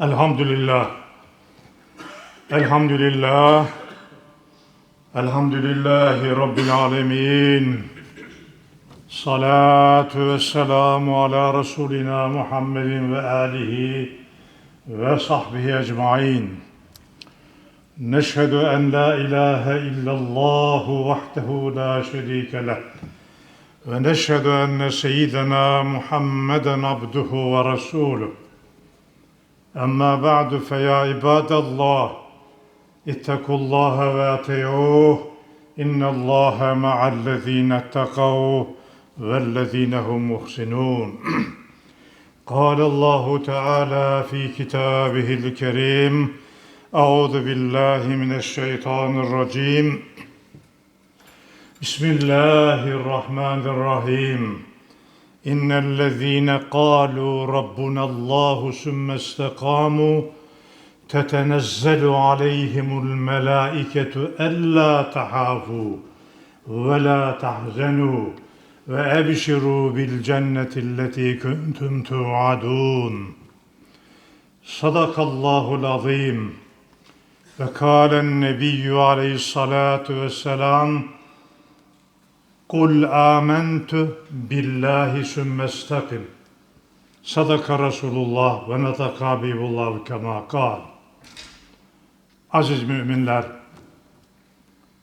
Elhamdülillah. Elhamdülillah. Elhamdülillahi Rabbil alemin. Salatu ve selamu ala Resulina Muhammedin ve alihi ve sahbihi ecmain. Neşhedü en la ilahe illallah vahdehu la şerike leh. Ve neşhedü enne seyyidena Muhammeden abduhu ve resuluh. أما بعد فيا عباد الله اتقوا الله واتقوه إن الله مع الذين اتقوا والذين هم محسنون. قال الله تعالى في كتابه الكريم أعوذ بالله من الشيطان الرجيم. بسم الله الرحمن الرحيم. إن الذين قالوا ربنا الله ثم استقاموا تتنزل عليهم الملائكة ألا تخافوا ولا تحزنوا وأبشروا بالجنة التي كنتم توعدون صدق الله العظيم وقال النبي عليه الصلاة والسلام Kul amentu billahi sümme istakim. Sadaka Resulullah ve netaka Habibullah kema kal. Aziz müminler,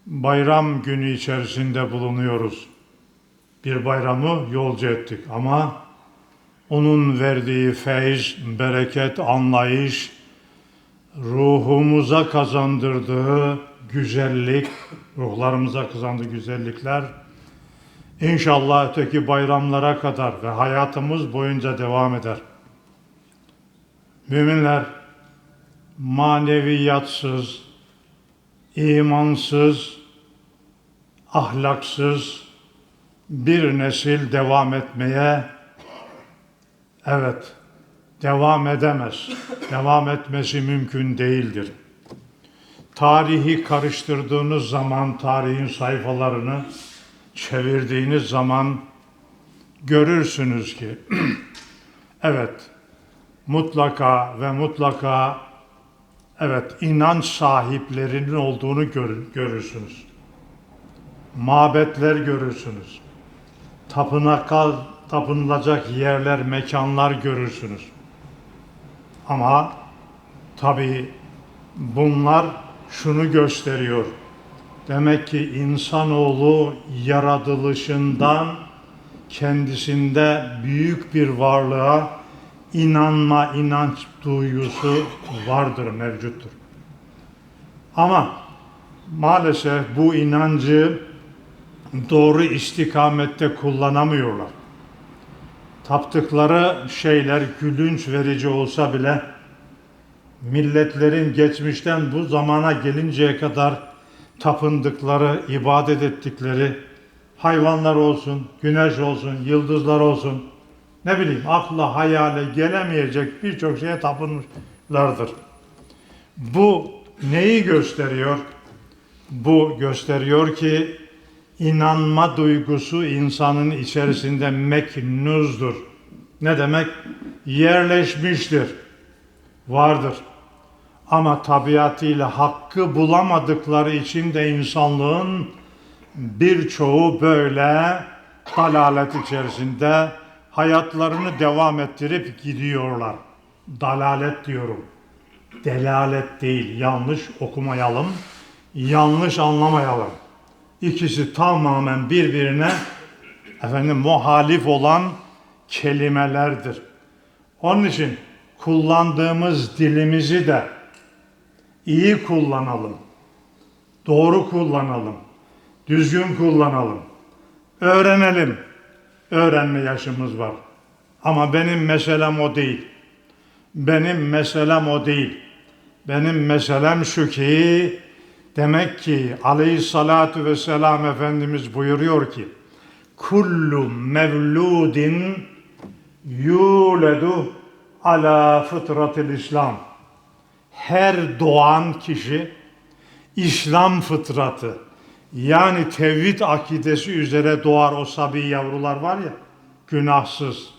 bayram günü içerisinde bulunuyoruz. Bir bayramı yolcu ettik ama onun verdiği feyz, bereket, anlayış, ruhumuza kazandırdığı güzellik, ruhlarımıza kazandığı güzellikler, İnşallah öteki bayramlara kadar ve hayatımız boyunca devam eder. Müminler maneviyatsız, imansız, ahlaksız bir nesil devam etmeye evet devam edemez. devam etmesi mümkün değildir. Tarihi karıştırdığınız zaman tarihin sayfalarını çevirdiğiniz zaman görürsünüz ki evet mutlaka ve mutlaka evet inanç sahiplerinin olduğunu gör, görürsünüz. Mabetler görürsünüz. Tapınakal, tapınılacak yerler, mekanlar görürsünüz. Ama tabii bunlar şunu gösteriyor. Demek ki insanoğlu yaratılışından kendisinde büyük bir varlığa inanma, inanç duygusu vardır, mevcuttur. Ama maalesef bu inancı doğru istikamette kullanamıyorlar. Taptıkları şeyler gülünç verici olsa bile milletlerin geçmişten bu zamana gelinceye kadar tapındıkları, ibadet ettikleri hayvanlar olsun, güneş olsun, yıldızlar olsun, ne bileyim akla hayale gelemeyecek birçok şeye tapınmışlardır. Bu neyi gösteriyor? Bu gösteriyor ki inanma duygusu insanın içerisinde meknuzdur. Ne demek? Yerleşmiştir, vardır. Ama tabiatıyla hakkı bulamadıkları için de insanlığın birçoğu böyle dalalet içerisinde hayatlarını devam ettirip gidiyorlar. Dalalet diyorum. Delalet değil. Yanlış okumayalım. Yanlış anlamayalım. İkisi tamamen birbirine efendim muhalif olan kelimelerdir. Onun için kullandığımız dilimizi de iyi kullanalım. Doğru kullanalım. Düzgün kullanalım. Öğrenelim. Öğrenme yaşımız var. Ama benim meselem o değil. Benim meselem o değil. Benim meselem şu ki demek ki aleyhissalatu vesselam Efendimiz buyuruyor ki kullu mevludin yuledu ala fıtratil İslam her doğan kişi İslam fıtratı yani tevhid akidesi üzere doğar o sabi yavrular var ya günahsız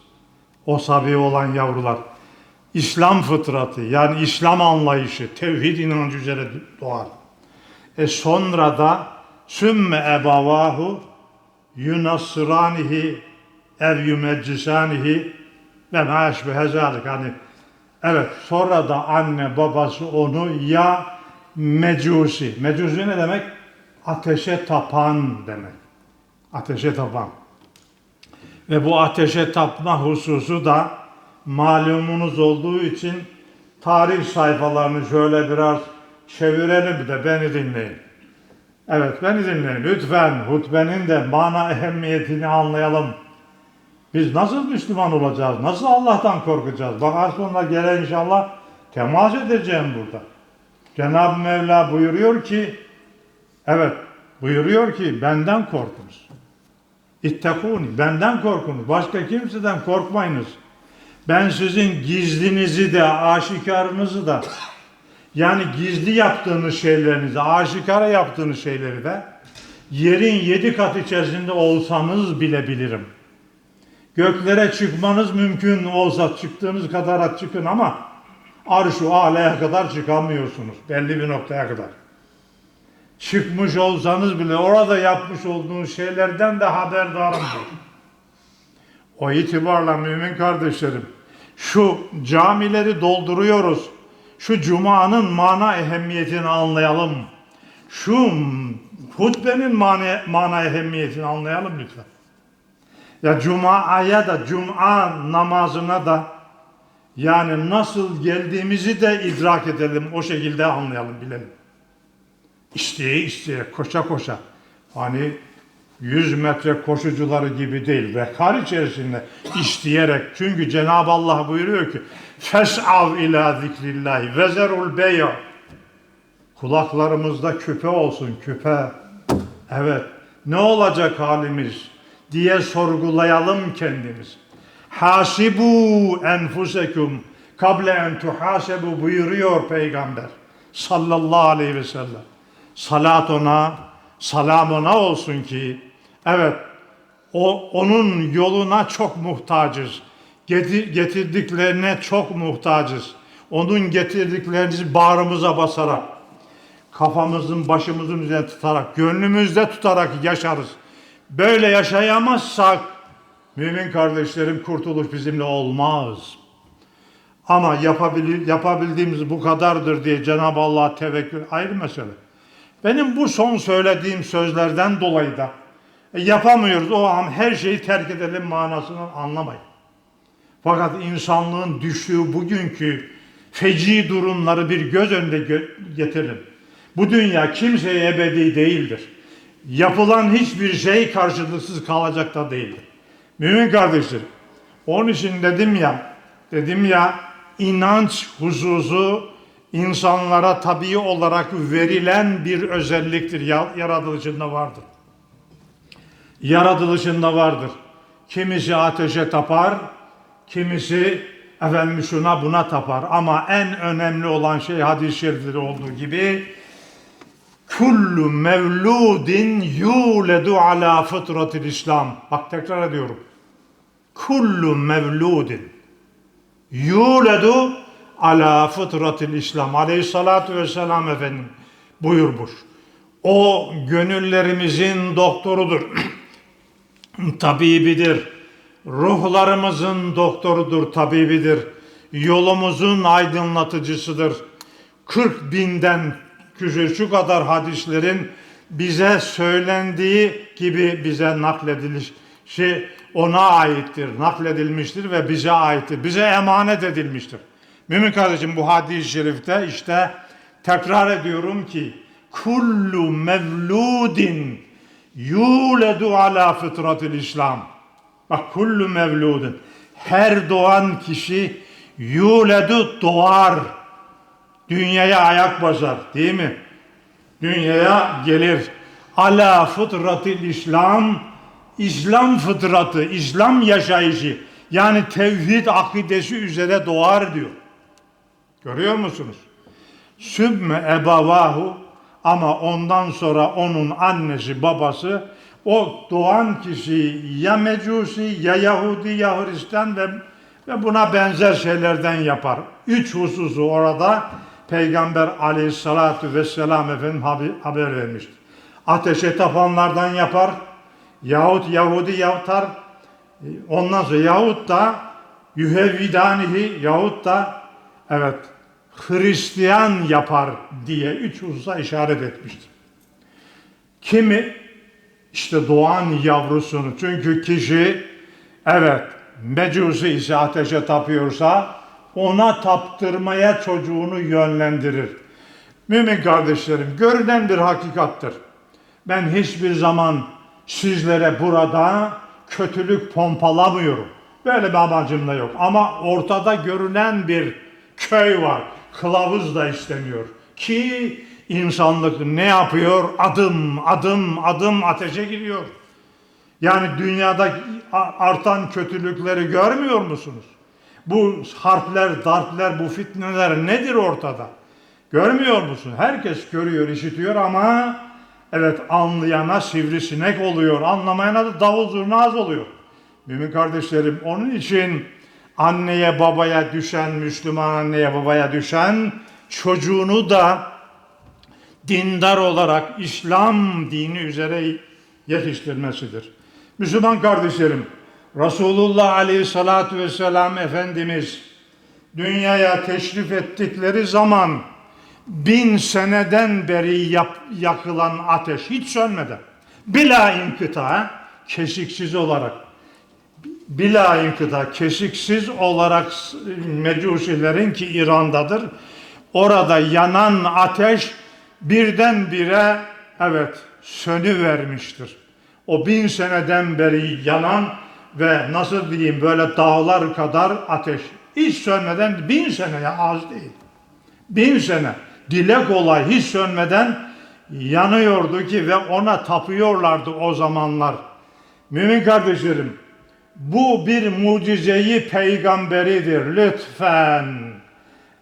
o sabi olan yavrular İslam fıtratı yani İslam anlayışı, tevhid inancı üzere doğar. E sonra da sümme ebavahu yunassıranihi ev yumeccisanihi ve ma eşbehe zalik. Hani evet sonra da anne babası onu ya mecusi. Mecusi ne demek? Ateşe tapan demek. Ateşe tapan. Ve bu ateşe tapma hususu da malumunuz olduğu için tarih sayfalarını şöyle biraz çevirelim de beni dinleyin. Evet beni dinleyin. Lütfen hutbenin de mana ehemmiyetini anlayalım. Biz nasıl Müslüman olacağız? Nasıl Allah'tan korkacağız? Bak az sonra gelen inşallah temas edeceğim burada. Cenab-ı Mevla buyuruyor ki evet buyuruyor ki benden korkunuz. İttekuni benden korkunuz. Başka kimseden korkmayınız. Ben sizin gizlinizi de aşikarınızı da yani gizli yaptığınız şeylerinizi, aşikara yaptığınız şeyleri de yerin yedi kat içerisinde olsanız bile bilirim. Göklere çıkmanız mümkün olsa çıktığınız kadar çıkın ama arş-ı alaya kadar çıkamıyorsunuz. Belli bir noktaya kadar. Çıkmış olsanız bile orada yapmış olduğunuz şeylerden de haberdarımdır. O itibarla mümin kardeşlerim, şu camileri dolduruyoruz. Şu cumanın mana ehemmiyetini anlayalım. Şu hutbenin mana, mana ehemmiyetini anlayalım lütfen. Ya cumaya da cuma namazına da yani nasıl geldiğimizi de idrak edelim, o şekilde anlayalım, bilelim. İsteye isteye, koşa koşa. Hani 100 metre koşucuları gibi değil. Vekar içerisinde isteyerek. Çünkü Cenab-ı Allah buyuruyor ki Fes'av ila zikrillahi vezerul beya Kulaklarımızda küpe olsun küpe. Evet. Ne olacak halimiz diye sorgulayalım kendimiz. Hasibu enfusekum kable en tuhasebu buyuruyor peygamber sallallahu aleyhi ve sellem. Salat ona, salam ona olsun ki evet o onun yoluna çok muhtacız. Getir- Getirdiklerine çok muhtacız. Onun getirdiklerini bağrımıza basarak, kafamızın başımızın üzerine tutarak, gönlümüzde tutarak yaşarız. Böyle yaşayamazsak mümin kardeşlerim kurtuluş bizimle olmaz. Ama yapabil, yapabildiğimiz bu kadardır diye Cenab-ı Allah tevekkül ayrı mesele. Benim bu son söylediğim sözlerden dolayı da e, yapamıyoruz o an her şeyi terk edelim manasını anlamayın. Fakat insanlığın düştüğü bugünkü feci durumları bir göz önünde getirin. Bu dünya kimseye ebedi değildir. Yapılan hiçbir şey karşılıksız kalacak da değildir. Mümin kardeşlerim, onun için dedim ya, dedim ya inanç hususu insanlara tabii olarak verilen bir özelliktir. Ya- Yaratılışında vardır. Yaratılışında vardır. Kimisi ateşe tapar, kimisi efendim şuna buna tapar. Ama en önemli olan şey hadis-i şerifleri olduğu gibi kullu mevludin yuledu ala fıtratil İslam. Bak tekrar ediyorum. Kullu mevludin yuledu ala fıtratil İslam. Aleyhissalatu vesselam efendim buyurmuş. O gönüllerimizin doktorudur. tabibidir. Ruhlarımızın doktorudur, tabibidir. Yolumuzun aydınlatıcısıdır. 40 binden küsür şu kadar hadislerin bize söylendiği gibi bize naklediliş şey ona aittir, nakledilmiştir ve bize aittir. Bize emanet edilmiştir. Mümin kardeşim bu hadis-i şerifte işte tekrar ediyorum ki kullu mevludin yuledu ala fıtratil İslam. Bak kullu mevludin. Her doğan kişi yuledu doğar. Dünyaya ayak basar değil mi? Dünyaya gelir. Ala fıtratil İslam. İslam fıtratı, İslam yaşayışı yani tevhid akidesi üzere doğar diyor. Görüyor musunuz? Sümme ebavahu ama ondan sonra onun annesi babası o doğan kişi ya Mecusi ya Yahudi ya Hristiyan ve ve buna benzer şeylerden yapar. Üç hususu orada Peygamber aleyhissalatu vesselam Efendim haber, vermiştir. Ateşe tapanlardan yapar, yahut Yahudi yaptar, ondan sonra yahut da yühevvidanihi yahut da evet Hristiyan yapar diye üç hususa işaret etmiştir. Kimi işte doğan yavrusunu çünkü kişi evet mecusi ise ateşe tapıyorsa ona taptırmaya çocuğunu yönlendirir. Mümin kardeşlerim görünen bir hakikattır. Ben hiçbir zaman sizlere burada kötülük pompalamıyorum. Böyle bir amacım da yok. Ama ortada görünen bir köy var. Kılavuz da istemiyor. Ki insanlık ne yapıyor? Adım adım adım ateşe giriyor. Yani dünyada artan kötülükleri görmüyor musunuz? Bu harpler, darpler, bu fitneler nedir ortada? Görmüyor musun? Herkes görüyor, işitiyor ama evet anlayana sivrisinek oluyor, anlamayana da davul zurnaz oluyor. Mümin kardeşlerim onun için anneye babaya düşen, Müslüman anneye babaya düşen çocuğunu da dindar olarak İslam dini üzere yetiştirmesidir. Müslüman kardeşlerim, Resulullah Aleyhisselatü Vesselam Efendimiz dünyaya teşrif ettikleri zaman bin seneden beri yap, yakılan ateş hiç sönmeden, bila inkıta, kesiksiz olarak, bila inkıta, kesiksiz olarak mecusilerin ki İran'dadır, orada yanan ateş birdenbire evet sönü vermiştir. O bin seneden beri yanan ve nasıl diyeyim böyle dağlar kadar ateş hiç sönmeden bin sene ya az değil. Bin sene dile kolay hiç sönmeden yanıyordu ki ve ona tapıyorlardı o zamanlar. Mümin kardeşlerim bu bir mucizeyi peygamberidir. Lütfen,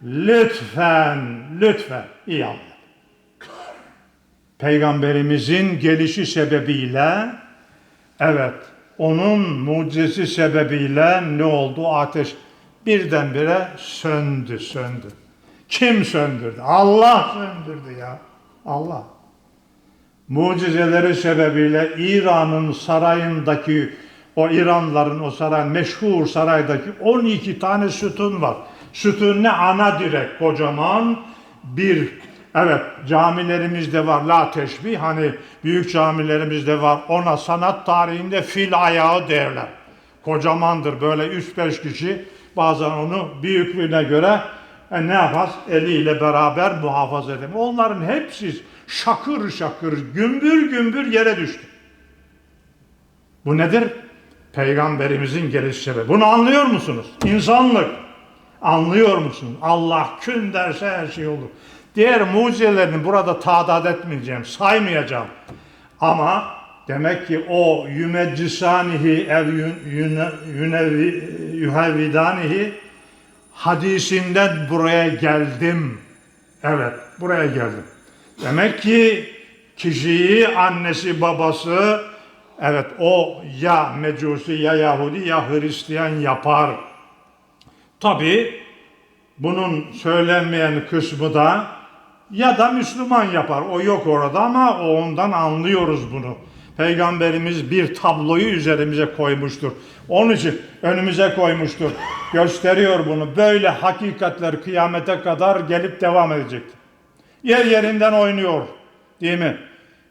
lütfen, lütfen. İyi anlayın. Peygamberimizin gelişi sebebiyle evet onun mucizesi sebebiyle ne oldu? Ateş birdenbire söndü, söndü. Kim söndürdü? Allah söndürdü ya. Allah. Mucizeleri sebebiyle İran'ın sarayındaki o İranların o saray meşhur saraydaki 12 tane sütun var. Sütun ne ana direk kocaman bir Evet camilerimizde var la teşbih hani büyük camilerimizde var ona sanat tarihinde fil ayağı derler. Kocamandır böyle 3-5 kişi bazen onu büyüklüğüne göre e, ne yapar? Eliyle beraber muhafaza edin. Onların hepsi şakır şakır gümbür gümbür yere düştü. Bu nedir? Peygamberimizin geliş sebebi. Bunu anlıyor musunuz? İnsanlık. Anlıyor musun? Allah kün derse her şey olur. Diğer mucizelerini burada tadat etmeyeceğim, saymayacağım. Ama demek ki o yümeccisanihi ev yuhevvidanihi hadisinden buraya geldim. Evet, buraya geldim. Demek ki kişiyi annesi babası evet o ya mecusi ya Yahudi ya Hristiyan yapar. Tabi bunun söylenmeyen kısmı da ya da Müslüman yapar. O yok orada ama o ondan anlıyoruz bunu. Peygamberimiz bir tabloyu üzerimize koymuştur. Onun için önümüze koymuştur. Gösteriyor bunu. Böyle hakikatler kıyamete kadar gelip devam edecektir. Yer yerinden oynuyor. Değil mi?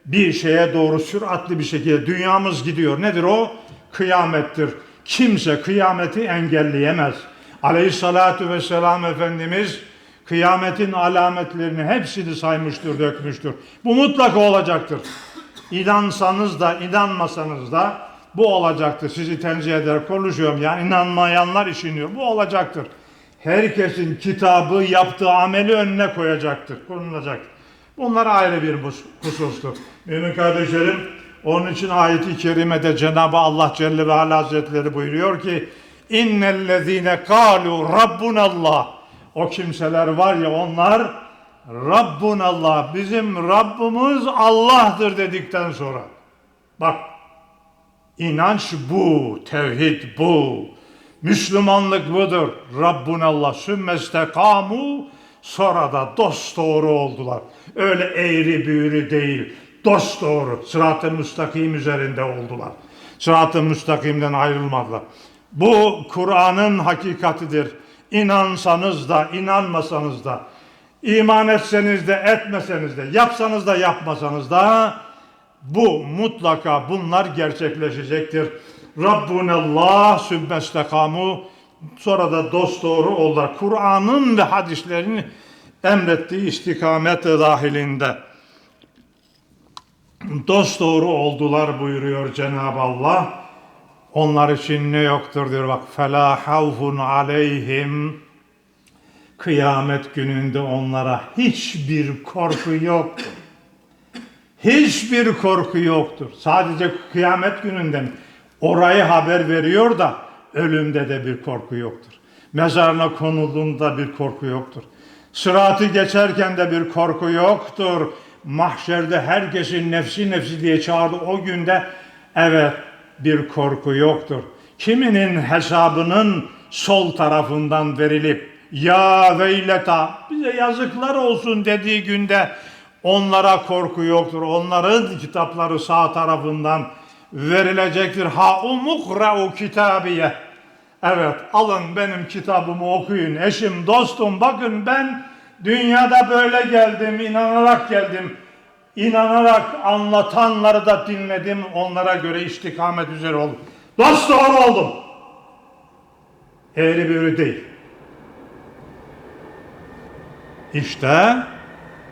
Bir şeye doğru süratli bir şekilde dünyamız gidiyor. Nedir o? Kıyamettir. Kimse kıyameti engelleyemez. Aleyhissalatu vesselam Efendimiz kıyametin alametlerini hepsini saymıştır, dökmüştür. Bu mutlaka olacaktır. İnansanız da, inanmasanız da bu olacaktır. Sizi tenzih eder konuşuyorum. Yani inanmayanlar işiniyor. Bu olacaktır. Herkesin kitabı, yaptığı ameli önüne koyacaktır, konulacaktır. Bunlar ayrı bir husustur. Mümin kardeşlerim, onun için ayeti kerimede Cenab-ı Allah Celle ve Ala Hazretleri buyuruyor ki İnnellezine kalu Rabbunallah o kimseler var ya onlar Rabbun Allah bizim Rabbimiz Allah'tır dedikten sonra bak inanç bu, tevhid bu. Müslümanlık budur. Rabbunallah sümmestekamu sonra da dost doğru oldular. Öyle eğri büğrü değil. Dost doğru. Sırat-ı müstakim üzerinde oldular. Sırat-ı müstakimden ayrılmadılar. Bu Kur'an'ın hakikatidir. İnansanız da inanmasanız da iman etseniz de etmeseniz de yapsanız da yapmasanız da bu mutlaka bunlar gerçekleşecektir. Rabbunallah sümmestekamu sonra da dost doğru oldular. Kur'an'ın ve hadislerin emrettiği istikamet dahilinde dost doğru oldular buyuruyor Cenab-ı Allah. Onlar için ne yoktur diyor bak. فَلَا حَوْفٌ عَلَيْهِمْ Kıyamet gününde onlara hiçbir korku yoktur. Hiçbir korku yoktur. Sadece kıyamet gününde mi? Orayı haber veriyor da ölümde de bir korku yoktur. Mezarına konulduğunda bir korku yoktur. Sıratı geçerken de bir korku yoktur. Mahşerde herkesin nefsi nefsi diye çağırdı o günde evet bir korku yoktur. Kiminin hesabının sol tarafından verilip ya veyleta bize yazıklar olsun dediği günde onlara korku yoktur. Onların kitapları sağ tarafından verilecektir. Ha umukra'u kitabiye. Evet alın benim kitabımı okuyun. Eşim, dostum bakın ben dünyada böyle geldim, inanarak geldim. İnanarak anlatanları da dinledim. Onlara göre istikamet üzere oldum. Dost doğru oldum. Eğri büğrü değil. İşte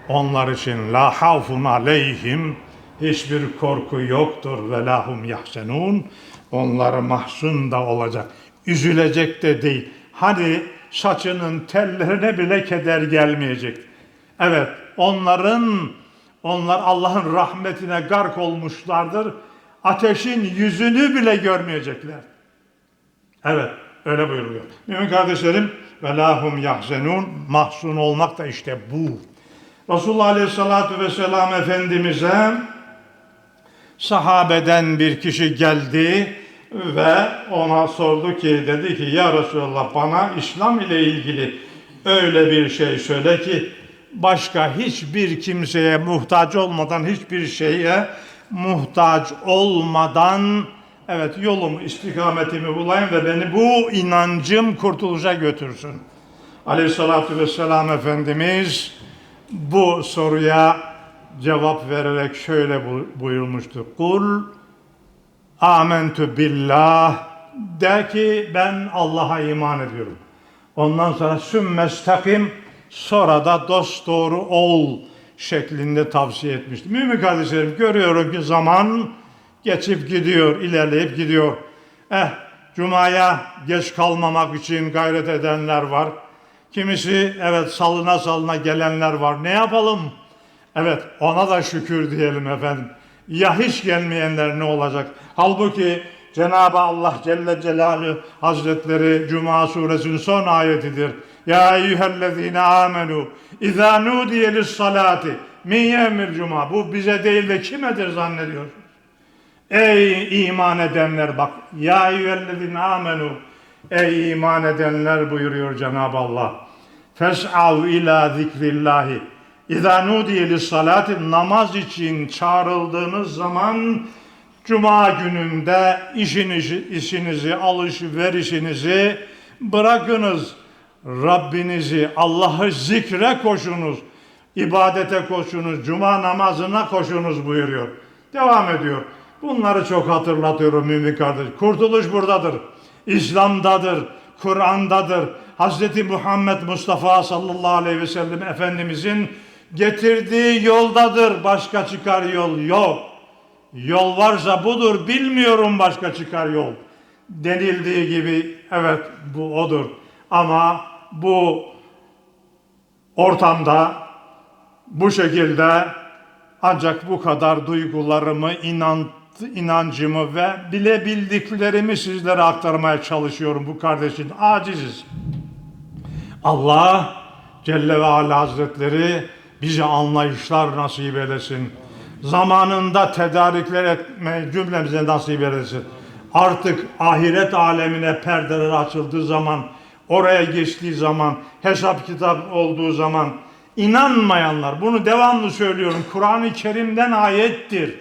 onlar için la havfun aleyhim hiçbir korku yoktur ve lahum yahsenun. Onlar mahzun da olacak. Üzülecek de değil. Hani saçının tellerine bile keder gelmeyecek. Evet onların onlar Allah'ın rahmetine gark olmuşlardır. Ateşin yüzünü bile görmeyecekler. Evet, öyle buyuruyor. Mümin kardeşlerim, ve lahum yahzenun, mahzun olmak da işte bu. Resulullah Aleyhisselatü Vesselam Efendimiz'e sahabeden bir kişi geldi ve ona sordu ki, dedi ki, ya Resulallah bana İslam ile ilgili öyle bir şey söyle ki, başka hiçbir kimseye muhtaç olmadan, hiçbir şeye muhtaç olmadan evet yolumu, istikametimi bulayım ve beni bu inancım kurtuluşa götürsün. Aleyhissalatü vesselam Efendimiz bu soruya cevap vererek şöyle bu- buyurmuştu. Kul amentü billah de ki ben Allah'a iman ediyorum. Ondan sonra sümmestakim sonra da dost doğru ol şeklinde tavsiye etmişti. Mümin kardeşlerim görüyorum ki zaman geçip gidiyor, ilerleyip gidiyor. Eh, Cuma'ya geç kalmamak için gayret edenler var. Kimisi evet salına salına gelenler var. Ne yapalım? Evet ona da şükür diyelim efendim. Ya hiç gelmeyenler ne olacak? Halbuki Cenab-ı Allah Celle Celaluhu Hazretleri Cuma suresinin son ayetidir. Ya eyyühellezine amenu izâ nudiye lissalati min yevmil cuma. Bu bize değil de kimedir zannediyorsunuz? Ey iman edenler bak. Ya eyyühellezine amenu. Ey iman edenler buyuruyor Cenab-ı Allah. Fes'av ila zikrillahi. İzâ nudiye lissalati namaz için çağrıldığınız zaman Cuma gününde işinizi, işinizi, alışverişinizi bırakınız. Rabbinizi, Allah'ı zikre koşunuz. ibadete koşunuz, cuma namazına koşunuz buyuruyor. Devam ediyor. Bunları çok hatırlatıyorum mümin kardeş. Kurtuluş buradadır. İslam'dadır, Kur'an'dadır. Hz. Muhammed Mustafa sallallahu aleyhi ve sellem Efendimizin getirdiği yoldadır. Başka çıkar yol yok. Yol varsa budur, bilmiyorum başka çıkar yol. Denildiği gibi evet bu odur. Ama bu ortamda bu şekilde ancak bu kadar duygularımı, inan, inancımı ve bilebildiklerimi sizlere aktarmaya çalışıyorum bu kardeşin. Aciziz. Allah Celle ve Ala Hazretleri bize anlayışlar nasip eylesin. Zamanında tedarikler etmeyi cümlemize nasip eylesin. Artık ahiret alemine perdeler açıldığı zaman, oraya geçtiği zaman, hesap kitap olduğu zaman inanmayanlar, bunu devamlı söylüyorum, Kur'an-ı Kerim'den ayettir.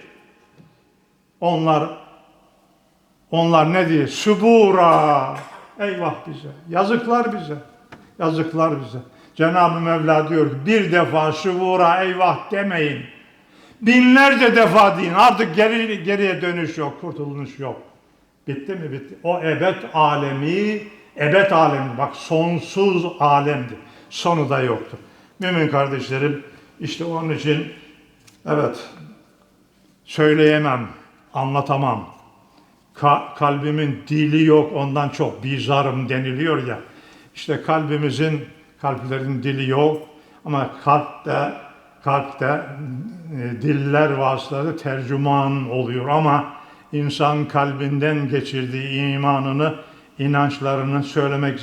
Onlar onlar ne diyor? Subura. Eyvah bize. Yazıklar bize. Yazıklar bize. Cenab-ı Mevla diyor bir defa subura eyvah demeyin. Binlerce defa deyin. Artık geri, geriye dönüş yok, kurtuluş yok. Bitti mi? Bitti. O ebed alemi, ebed alemi. Bak sonsuz alemdi. Sonu da yoktur. Mümin kardeşlerim, işte onun için evet söyleyemem, anlatamam. Ka- kalbimin dili yok ondan çok bizarım deniliyor ya. İşte kalbimizin, kalplerin dili yok ama kalpte, kalpte e, diller vasıtasıyla tercüman oluyor ama insan kalbinden geçirdiği imanını, inançlarını söylemek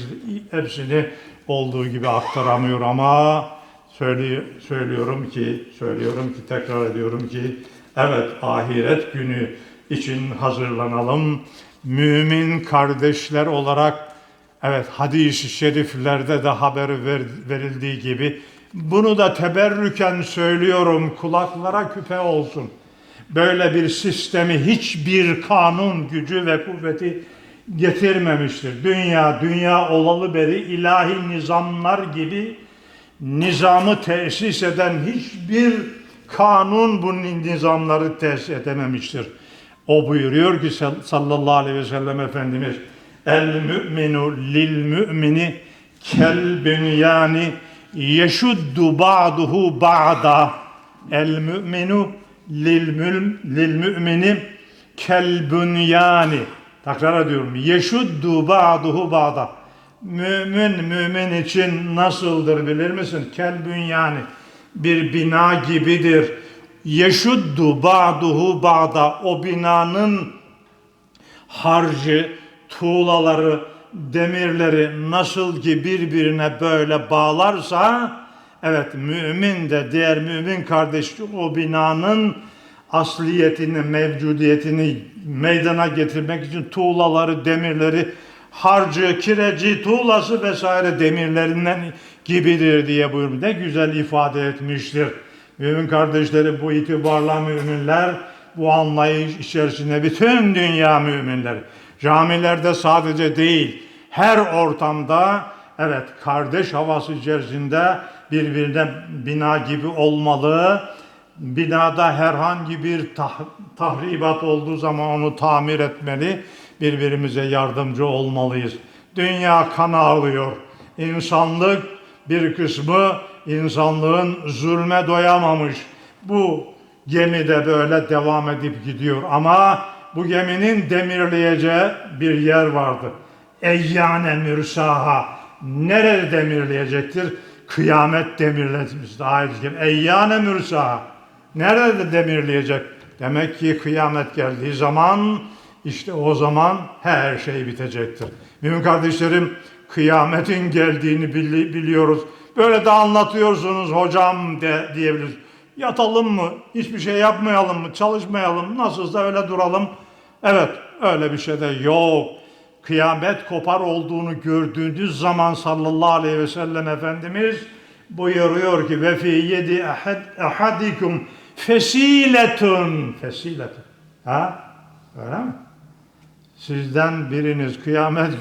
hepsini olduğu gibi aktaramıyor ama söylüyor, söylüyorum ki, söylüyorum ki, tekrar ediyorum ki evet ahiret günü için hazırlanalım. Mümin kardeşler olarak evet hadis-i şeriflerde de haber ver, verildiği gibi bunu da teberrüken söylüyorum kulaklara küpe olsun. Böyle bir sistemi hiçbir kanun gücü ve kuvveti getirmemiştir. Dünya, dünya olalı beri ilahi nizamlar gibi nizamı tesis eden hiçbir kanun bu nizamları tesis edememiştir. O buyuruyor ki sallallahu aleyhi ve sellem Efendimiz El müminu lil mümini kel bünyani yeşuddu ba'duhu ba'da El müminu lil, mül, lil mümini kel bünyani Tekrar ediyorum. Yeşuddu ba'duhu ba'da Mümin mümin için nasıldır bilir misin? Kel bünyani bir bina gibidir yeşuddu ba'duhu ba'da o binanın harcı, tuğlaları, demirleri nasıl ki birbirine böyle bağlarsa evet mümin de diğer mümin kardeş o binanın asliyetini, mevcudiyetini meydana getirmek için tuğlaları, demirleri, harcı, kireci, tuğlası vesaire demirlerinden gibidir diye buyurmuş. Ne güzel ifade etmiştir. Mümin kardeşleri bu itibarla müminler bu anlayış içerisinde bütün dünya müminler. Camilerde sadece değil her ortamda evet kardeş havası içerisinde birbirine bina gibi olmalı. Binada herhangi bir tah tahribat olduğu zaman onu tamir etmeli. Birbirimize yardımcı olmalıyız. Dünya kan ağlıyor. İnsanlık bir kısmı insanlığın zulme doyamamış. Bu gemi de böyle devam edip gidiyor ama bu geminin demirleyeceği bir yer vardı. Eyyane mürsaha. Nerede demirleyecektir? Kıyamet demirletmişti ayet Eyyane mürsaha. Nerede demirleyecek? Demek ki kıyamet geldiği zaman işte o zaman her şey bitecektir. Mümin kardeşlerim kıyametin geldiğini biliyoruz. Böyle de anlatıyorsunuz hocam de diyebiliriz. Yatalım mı? Hiçbir şey yapmayalım mı? Çalışmayalım. Nasılsa öyle duralım. Evet öyle bir şey de yok. Kıyamet kopar olduğunu gördüğünüz zaman sallallahu aleyhi ve sellem Efendimiz buyuruyor ki ve fi yedi ahad, ahadikum fesiletun fesiletun. Ha? Öyle mi? Sizden biriniz kıyamet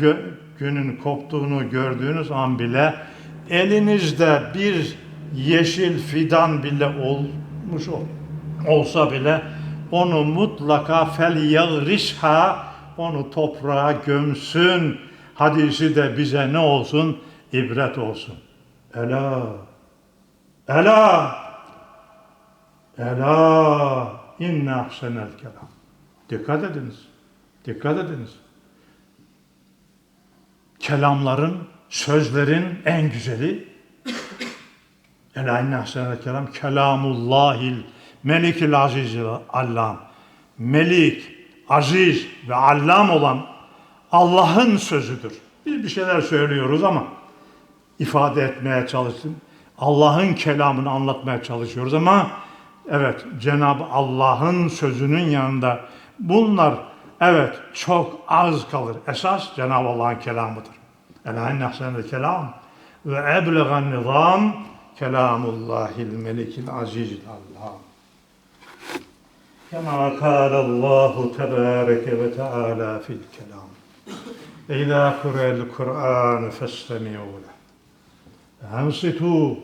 günün koptuğunu gördüğünüz an bile elinizde bir yeşil fidan bile olmuş ol, olsa bile onu mutlaka fel yağrişha onu toprağa gömsün. Hadisi de bize ne olsun? ibret olsun. Ela Ela Ela inne ahsenel kelam. Dikkat ediniz. Dikkat ediniz. Kelamların sözlerin en güzeli Ela inne ahsenel kelam kelamullahil melikil azizil allam melik, aziz ve allam olan Allah'ın sözüdür. Biz bir şeyler söylüyoruz ama ifade etmeye çalıştım. Allah'ın kelamını anlatmaya çalışıyoruz ama Evet, Cenab-ı Allah'ın sözünün yanında bunlar evet çok az kalır. Esas Cenab-ı Allah'ın kelamıdır. Elahin ahsenel kelam ve eblegan nizam kelamullahil melikil azizil Allah. Kema kâlallahu tebâreke ve teâlâ fil kelam. İlâ kurel Kur'an festemiyûle. Ensitu,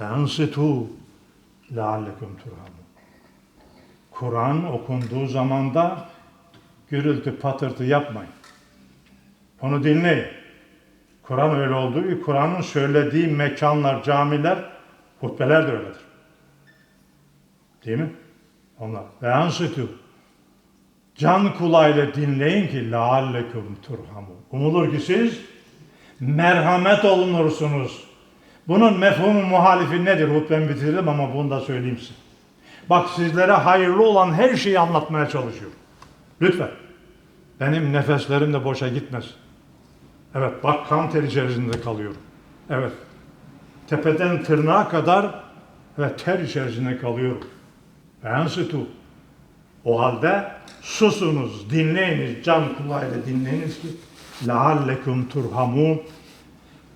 ensitu, لعلكم ترحمون Kur'an okunduğu zamanda gürültü patırtı yapmayın. Onu dinleyin. Kur'an öyle olduğu gibi Kur'an'ın söylediği mekanlar, camiler, hutbeler de öyledir. Değil mi? Onlar. Ve ansıtü. Can kulağıyla dinleyin ki leallekum turhamun. Umulur ki siz merhamet olunursunuz. Bunun mefhumu muhalifi nedir? Hutbemi bitirdim ama bunu da söyleyeyim size. Bak sizlere hayırlı olan her şeyi anlatmaya çalışıyorum. Lütfen. Benim nefeslerim de boşa gitmez. Evet bak kan ter içerisinde kalıyorum. Evet. Tepeden tırnağa kadar ve ter içerisinde kalıyorum. Ensitu. O halde susunuz, dinleyiniz, can kulağıyla dinleyiniz ki leallekum turhamun.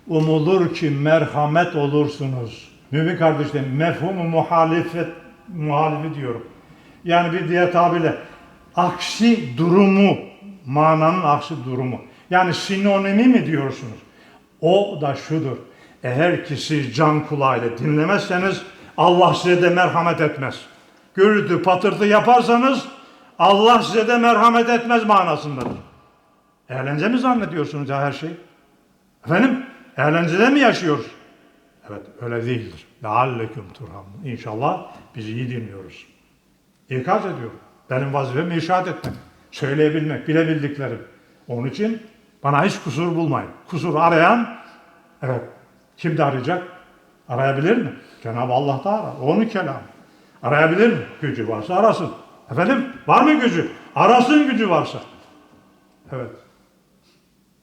Umulur ki merhamet olursunuz. Mümin kardeşlerim, mefhumu muhalefet, muhalifi diyorum. Yani bir diğer tabirle aksi durumu, mananın aksi durumu. Yani sinonimi mi diyorsunuz? O da şudur. Eğer ki siz can kulağıyla dinlemezseniz Allah size de merhamet etmez. Gürültü patırtı yaparsanız Allah size de merhamet etmez manasındadır. Eğlence mi zannediyorsunuz ya her şey? Efendim? Eğlencede mi yaşıyoruz? Evet öyle değildir. Lealleküm turhamun. İnşallah biz iyi dinliyoruz. İkaz ediyorum. Benim vazifem irşad etmek. Söyleyebilmek, bilebildiklerim. Onun için bana hiç kusur bulmayın. Kusur arayan, evet kim de arayacak? Arayabilir mi? Cenab-ı Allah da arar. Onun kelamı. Arayabilir mi? Gücü varsa arasın. Efendim var mı gücü? Arasın gücü varsa. Evet.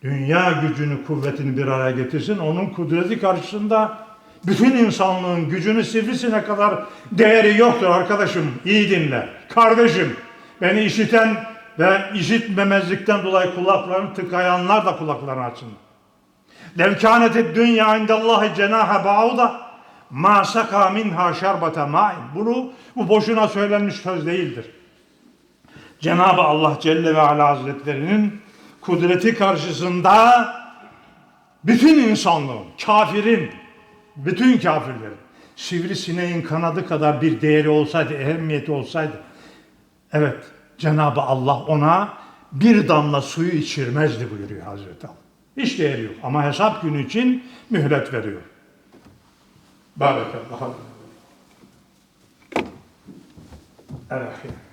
Dünya gücünü, kuvvetini bir araya getirsin. Onun kudreti karşısında bütün insanlığın gücünü sivrisine kadar değeri yoktur arkadaşım. İyi dinle. Kardeşim beni işiten ve işitmemezlikten dolayı kulaklarını tıkayanlar da kulaklarını açsın. Levkâneti dünya indallahi cenahe ba'uda ma saka minha şerbete ma'in. Bunu bu boşuna söylenmiş söz değildir. Cenab-ı Allah Celle ve Ala Hazretlerinin kudreti karşısında bütün insanlığın, kafirin, bütün kafirlerin sivrisineğin kanadı kadar bir değeri olsaydı, ehemmiyeti olsaydı evet Cenab-ı Allah ona bir damla suyu içirmezdi buyuruyor Hazreti Allah. Hiç değeri yok ama hesap günü için mühlet veriyor. Barakallahu. Evet.